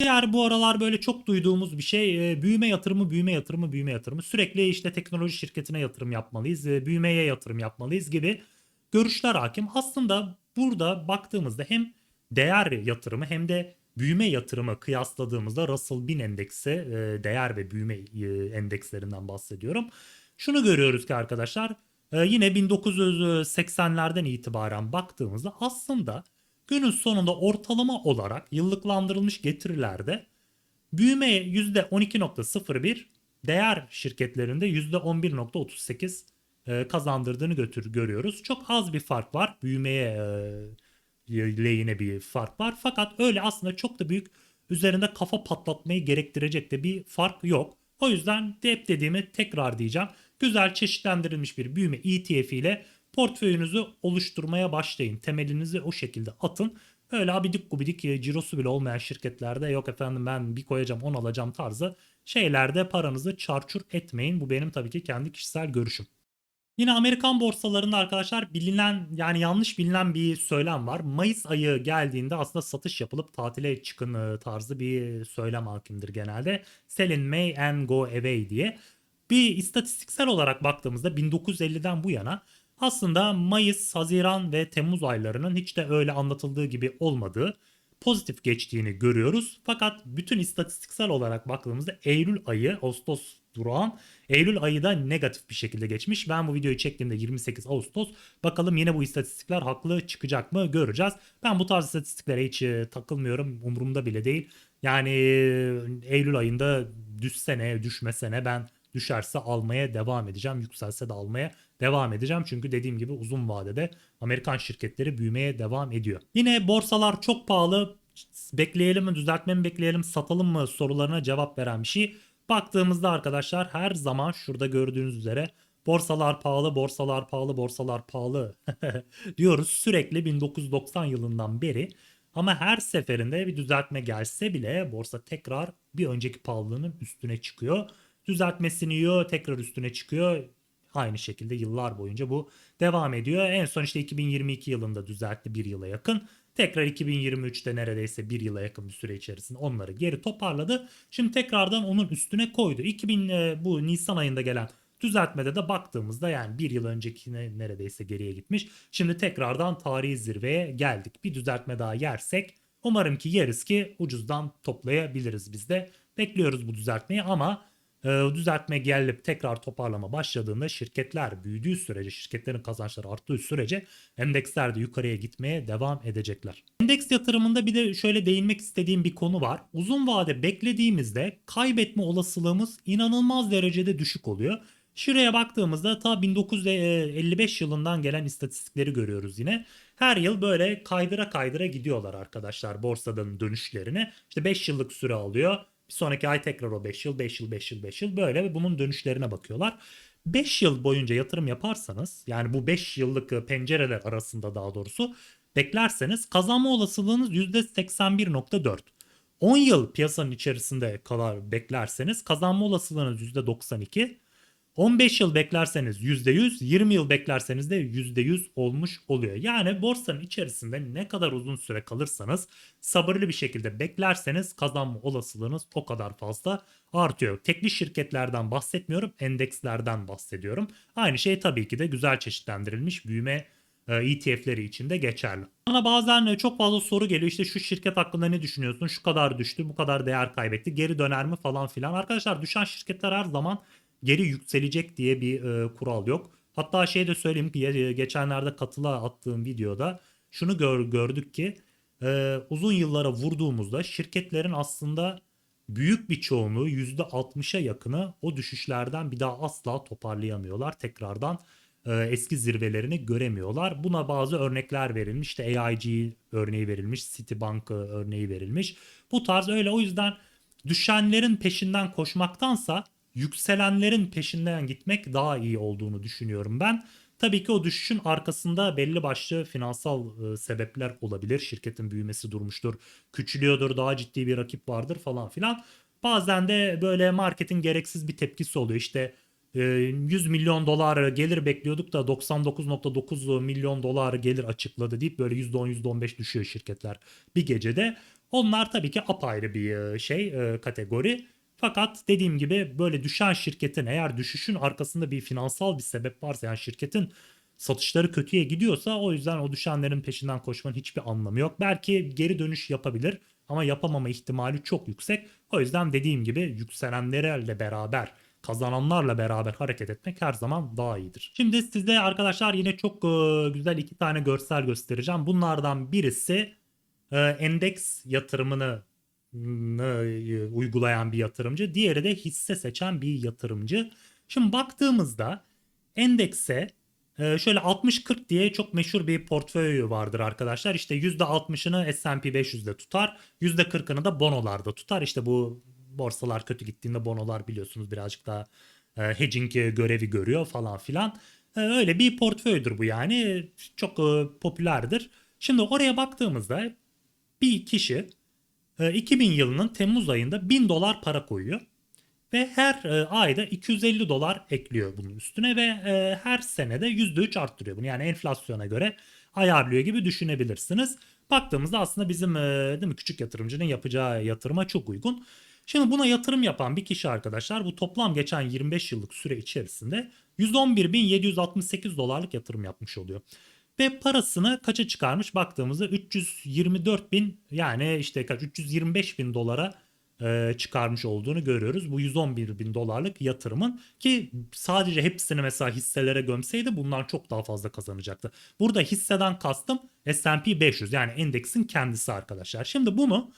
Diğer bu aralar böyle çok duyduğumuz bir şey e, büyüme yatırımı, büyüme yatırımı, büyüme yatırımı. Sürekli işte teknoloji şirketine yatırım yapmalıyız, e, büyümeye yatırım yapmalıyız gibi görüşler hakim. Aslında burada baktığımızda hem değer yatırımı hem de büyüme yatırımı kıyasladığımızda Russell 1000 endeksi e, değer ve büyüme endekslerinden bahsediyorum. Şunu görüyoruz ki arkadaşlar yine 1980'lerden itibaren baktığımızda aslında günün sonunda ortalama olarak yıllıklandırılmış getirilerde büyüme %12.01 değer şirketlerinde %11.38 e, kazandırdığını götür görüyoruz. Çok az bir fark var. Büyümeye e, lehine bir fark var. Fakat öyle aslında çok da büyük üzerinde kafa patlatmayı gerektirecek de bir fark yok. O yüzden de hep dediğimi tekrar diyeceğim. Güzel çeşitlendirilmiş bir büyüme ETF ile portföyünüzü oluşturmaya başlayın. Temelinizi o şekilde atın. Öyle abidik gubidik e, cirosu bile olmayan şirketlerde yok efendim ben bir koyacağım 10 alacağım tarzı şeylerde paranızı çarçur etmeyin. Bu benim tabii ki kendi kişisel görüşüm. Yine Amerikan borsalarında arkadaşlar bilinen yani yanlış bilinen bir söylem var. Mayıs ayı geldiğinde aslında satış yapılıp tatile çıkın e, tarzı bir söylem hakimdir genelde. Sell in May and go away diye. Bir istatistiksel olarak baktığımızda 1950'den bu yana aslında Mayıs, Haziran ve Temmuz aylarının hiç de öyle anlatıldığı gibi olmadığı pozitif geçtiğini görüyoruz. Fakat bütün istatistiksel olarak baktığımızda Eylül ayı, Ağustos durağan Eylül ayı da negatif bir şekilde geçmiş. Ben bu videoyu çektiğimde 28 Ağustos. Bakalım yine bu istatistikler haklı çıkacak mı göreceğiz. Ben bu tarz istatistiklere hiç e, takılmıyorum. Umurumda bile değil. Yani e, Eylül ayında düşsene, düşmesene ben düşerse almaya devam edeceğim. Yükselse de almaya devam edeceğim. Çünkü dediğim gibi uzun vadede Amerikan şirketleri büyümeye devam ediyor. Yine borsalar çok pahalı. Bekleyelim mi, düzeltme mi bekleyelim, satalım mı sorularına cevap veren bir şey. Baktığımızda arkadaşlar her zaman şurada gördüğünüz üzere borsalar pahalı, borsalar pahalı, borsalar pahalı diyoruz sürekli 1990 yılından beri. Ama her seferinde bir düzeltme gelse bile borsa tekrar bir önceki pahalılığının üstüne çıkıyor. Düzeltmesini yiyor, tekrar üstüne çıkıyor. Aynı şekilde yıllar boyunca bu devam ediyor. En son işte 2022 yılında düzeltti bir yıla yakın. Tekrar 2023'te neredeyse bir yıla yakın bir süre içerisinde onları geri toparladı. Şimdi tekrardan onun üstüne koydu. 2000 e, bu Nisan ayında gelen düzeltmede de baktığımızda yani bir yıl öncekine neredeyse geriye gitmiş. Şimdi tekrardan tarihi zirveye geldik. Bir düzeltme daha yersek umarım ki yeriz ki ucuzdan toplayabiliriz biz de. Bekliyoruz bu düzeltmeyi ama düzeltme gelip tekrar toparlama başladığında şirketler büyüdüğü sürece, şirketlerin kazançları arttığı sürece endeksler de yukarıya gitmeye devam edecekler. Endeks yatırımında bir de şöyle değinmek istediğim bir konu var. Uzun vade beklediğimizde kaybetme olasılığımız inanılmaz derecede düşük oluyor. Şuraya baktığımızda ta 1955 yılından gelen istatistikleri görüyoruz yine. Her yıl böyle kaydıra kaydıra gidiyorlar arkadaşlar borsadan dönüşlerine. İşte 5 yıllık süre alıyor. Bir sonraki ay tekrar o 5 yıl, 5 yıl, 5 yıl, 5 yıl böyle ve bunun dönüşlerine bakıyorlar. 5 yıl boyunca yatırım yaparsanız yani bu 5 yıllık pencereler arasında daha doğrusu beklerseniz kazanma olasılığınız %81.4. 10 yıl piyasanın içerisinde kadar beklerseniz kazanma olasılığınız %92. 15 yıl beklerseniz %100, 20 yıl beklerseniz de %100 olmuş oluyor. Yani borsanın içerisinde ne kadar uzun süre kalırsanız sabırlı bir şekilde beklerseniz kazanma olasılığınız o kadar fazla artıyor. Tekli şirketlerden bahsetmiyorum, endekslerden bahsediyorum. Aynı şey tabii ki de güzel çeşitlendirilmiş büyüme ETF'leri için de geçerli. Bana bazen e, çok fazla soru geliyor işte şu şirket hakkında ne düşünüyorsun? Şu kadar düştü, bu kadar değer kaybetti, geri döner mi falan filan. Arkadaşlar düşen şirketler her zaman geri yükselecek diye bir e, kural yok. Hatta şey de söyleyeyim ki e, geçenlerde katıla attığım videoda şunu gör, gördük ki e, uzun yıllara vurduğumuzda şirketlerin aslında büyük bir çoğunluğu %60'a yakını o düşüşlerden bir daha asla toparlayamıyorlar. Tekrardan e, eski zirvelerini göremiyorlar. Buna bazı örnekler verilmiş. İşte AIG örneği verilmiş, Citibank örneği verilmiş. Bu tarz öyle o yüzden düşenlerin peşinden koşmaktansa yükselenlerin peşinden gitmek daha iyi olduğunu düşünüyorum ben. Tabii ki o düşüşün arkasında belli başlı finansal e, sebepler olabilir. Şirketin büyümesi durmuştur, küçülüyordur, daha ciddi bir rakip vardır falan filan. Bazen de böyle marketin gereksiz bir tepkisi oluyor. İşte 100 e, milyon dolar gelir bekliyorduk da 99.9 milyon dolar gelir açıkladı deyip böyle %10 %15 düşüyor şirketler bir gecede. Onlar tabii ki apayrı bir e, şey e, kategori. Fakat dediğim gibi böyle düşen şirketin eğer düşüşün arkasında bir finansal bir sebep varsa yani şirketin satışları kötüye gidiyorsa o yüzden o düşenlerin peşinden koşmanın hiçbir anlamı yok. Belki geri dönüş yapabilir ama yapamama ihtimali çok yüksek. O yüzden dediğim gibi yükselenlerle beraber kazananlarla beraber hareket etmek her zaman daha iyidir. Şimdi size arkadaşlar yine çok e, güzel iki tane görsel göstereceğim. Bunlardan birisi e, endeks yatırımını uygulayan bir yatırımcı. Diğeri de hisse seçen bir yatırımcı. Şimdi baktığımızda endekse e, şöyle 60-40 diye çok meşhur bir portföy vardır arkadaşlar. İşte %60'ını S&P 500'de tutar. %40'ını da bonolarda tutar. İşte bu borsalar kötü gittiğinde bonolar biliyorsunuz birazcık daha e, hedging görevi görüyor falan filan. E, öyle bir portföydür bu yani. Çok e, popülerdir. Şimdi oraya baktığımızda bir kişi e, 2000 yılının Temmuz ayında 1000 dolar para koyuyor. Ve her e, ayda 250 dolar ekliyor bunun üstüne ve e, her senede %3 arttırıyor bunu. Yani enflasyona göre ayarlıyor gibi düşünebilirsiniz. Baktığımızda aslında bizim e, değil mi küçük yatırımcının yapacağı yatırıma çok uygun. Şimdi buna yatırım yapan bir kişi arkadaşlar bu toplam geçen 25 yıllık süre içerisinde 111.768 dolarlık yatırım yapmış oluyor. Ve parasını kaça çıkarmış baktığımızda 324 bin yani işte kaç 325 bin dolara e, çıkarmış olduğunu görüyoruz. Bu 111 bin dolarlık yatırımın ki sadece hepsini mesela hisselere gömseydi bundan çok daha fazla kazanacaktı. Burada hisseden kastım S&P 500 yani endeksin kendisi arkadaşlar. Şimdi bunu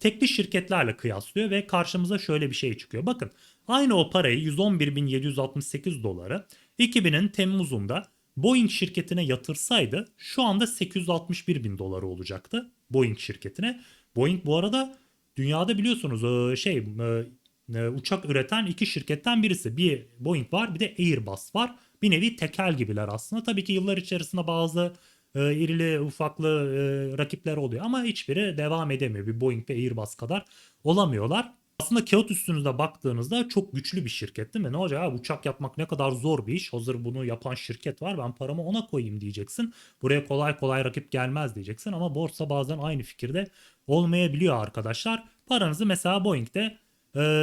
tekli şirketlerle kıyaslıyor ve karşımıza şöyle bir şey çıkıyor. Bakın aynı o parayı 111.768 doları 2000'in Temmuz'unda Boeing şirketine yatırsaydı şu anda 861 bin doları olacaktı Boeing şirketine. Boeing bu arada dünyada biliyorsunuz şey uçak üreten iki şirketten birisi. Bir Boeing var bir de Airbus var. Bir nevi tekel gibiler aslında. Tabii ki yıllar içerisinde bazı e, irili ufaklı e, rakipler oluyor ama hiçbiri devam edemiyor. Bir Boeing ve Airbus kadar olamıyorlar. Aslında kağıt üstünüzde baktığınızda çok güçlü bir şirket değil mi? Ne olacak abi uçak yapmak ne kadar zor bir iş. Hazır bunu yapan şirket var ben paramı ona koyayım diyeceksin. Buraya kolay kolay rakip gelmez diyeceksin ama borsa bazen aynı fikirde olmayabiliyor arkadaşlar. Paranızı mesela Boeing'de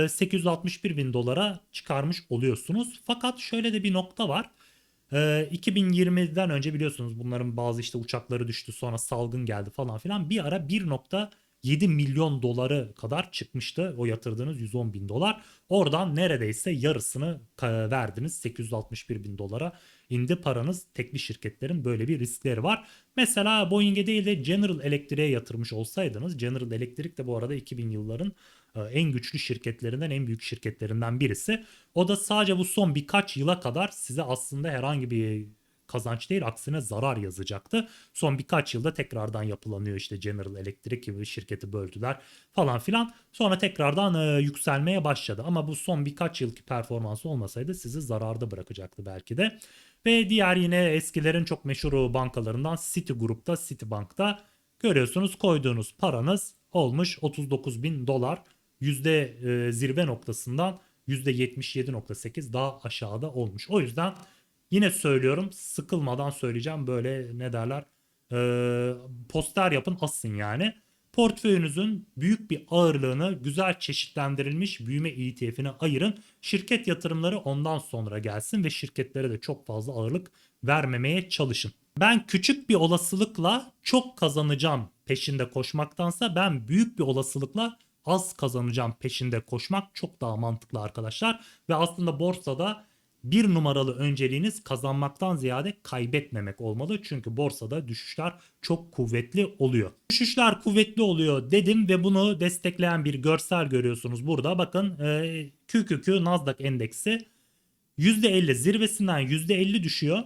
861 bin dolara çıkarmış oluyorsunuz. Fakat şöyle de bir nokta var. 2020'den önce biliyorsunuz bunların bazı işte uçakları düştü sonra salgın geldi falan filan. Bir ara 1.7 milyon doları kadar çıkmıştı o yatırdığınız 110 bin dolar. Oradan neredeyse yarısını verdiniz 861 bin dolara indi paranız. Tekli şirketlerin böyle bir riskleri var. Mesela Boeing'e değil de General Electric'e yatırmış olsaydınız General Electric de bu arada 2000 yılların en güçlü şirketlerinden en büyük şirketlerinden birisi. O da sadece bu son birkaç yıla kadar size aslında herhangi bir kazanç değil aksine zarar yazacaktı. Son birkaç yılda tekrardan yapılanıyor işte General Electric gibi şirketi böldüler falan filan. Sonra tekrardan e, yükselmeye başladı ama bu son birkaç yılki performansı olmasaydı sizi zararda bırakacaktı belki de. Ve diğer yine eskilerin çok meşhur bankalarından Citigroup'ta, Citibank'ta görüyorsunuz koyduğunuz paranız olmuş 39 bin dolar. Yüzde e, zirve noktasından %77.8 daha aşağıda olmuş. O yüzden yine söylüyorum sıkılmadan söyleyeceğim böyle ne derler e, poster yapın asın yani. Portföyünüzün büyük bir ağırlığını güzel çeşitlendirilmiş büyüme ETF'ine ayırın. Şirket yatırımları ondan sonra gelsin ve şirketlere de çok fazla ağırlık vermemeye çalışın. Ben küçük bir olasılıkla çok kazanacağım peşinde koşmaktansa ben büyük bir olasılıkla az kazanacağım peşinde koşmak çok daha mantıklı arkadaşlar. Ve aslında borsada bir numaralı önceliğiniz kazanmaktan ziyade kaybetmemek olmalı. Çünkü borsada düşüşler çok kuvvetli oluyor. Düşüşler kuvvetli oluyor dedim ve bunu destekleyen bir görsel görüyorsunuz burada. Bakın e, QQQ Nasdaq endeksi %50 zirvesinden %50 düşüyor.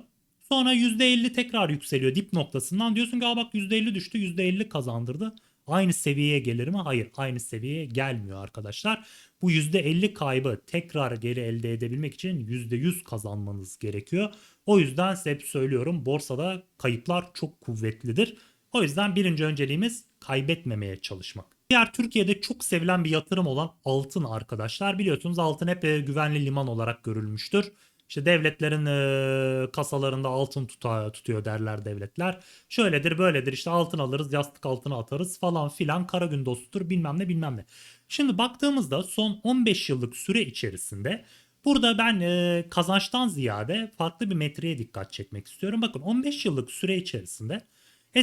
Sonra %50 tekrar yükseliyor dip noktasından. Diyorsun ki bak %50 düştü %50 kazandırdı. Aynı seviyeye gelir mi? Hayır aynı seviyeye gelmiyor arkadaşlar. Bu %50 kaybı tekrar geri elde edebilmek için %100 kazanmanız gerekiyor. O yüzden size hep söylüyorum borsada kayıplar çok kuvvetlidir. O yüzden birinci önceliğimiz kaybetmemeye çalışmak. Diğer Türkiye'de çok sevilen bir yatırım olan altın arkadaşlar. Biliyorsunuz altın hep güvenli liman olarak görülmüştür. İşte devletlerin e, kasalarında altın tuta, tutuyor derler devletler. Şöyledir böyledir işte altın alırız yastık altına atarız falan filan kara gün dostudur bilmem ne bilmem ne. Şimdi baktığımızda son 15 yıllık süre içerisinde burada ben e, kazançtan ziyade farklı bir metreye dikkat çekmek istiyorum. Bakın 15 yıllık süre içerisinde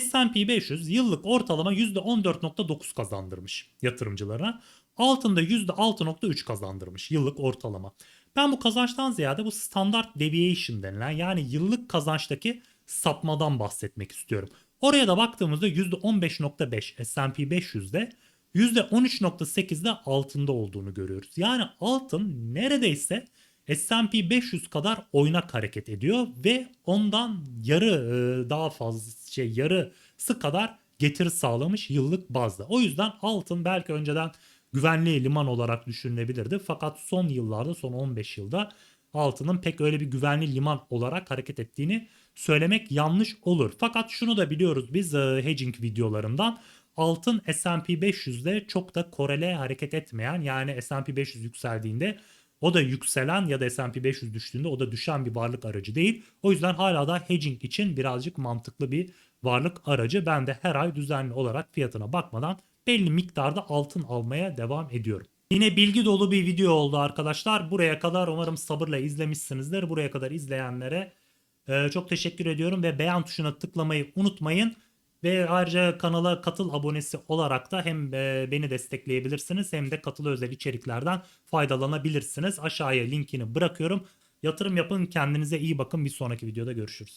S&P 500 yıllık ortalama %14.9 kazandırmış yatırımcılarına. Altında %6.3 kazandırmış yıllık ortalama. Ben bu kazançtan ziyade bu standart deviation denilen yani yıllık kazançtaki sapmadan bahsetmek istiyorum. Oraya da baktığımızda %15.5 S&P 500'de %13.8'de altında olduğunu görüyoruz. Yani altın neredeyse S&P 500 kadar oynak hareket ediyor ve ondan yarı e, daha fazla şey yarısı kadar getiri sağlamış yıllık bazda. O yüzden altın belki önceden güvenli liman olarak düşünülebilirdi. Fakat son yıllarda son 15 yılda altının pek öyle bir güvenli liman olarak hareket ettiğini söylemek yanlış olur. Fakat şunu da biliyoruz biz e, hedging videolarından altın S&P 500'de çok da korele hareket etmeyen yani S&P 500 yükseldiğinde o da yükselen ya da S&P 500 düştüğünde o da düşen bir varlık aracı değil. O yüzden hala da hedging için birazcık mantıklı bir varlık aracı. Ben de her ay düzenli olarak fiyatına bakmadan belli miktarda altın almaya devam ediyorum. Yine bilgi dolu bir video oldu arkadaşlar. Buraya kadar umarım sabırla izlemişsinizdir. Buraya kadar izleyenlere e, çok teşekkür ediyorum ve beğen tuşuna tıklamayı unutmayın. Ve ayrıca kanala katıl abonesi olarak da hem e, beni destekleyebilirsiniz hem de katıl özel içeriklerden faydalanabilirsiniz. Aşağıya linkini bırakıyorum. Yatırım yapın kendinize iyi bakın bir sonraki videoda görüşürüz.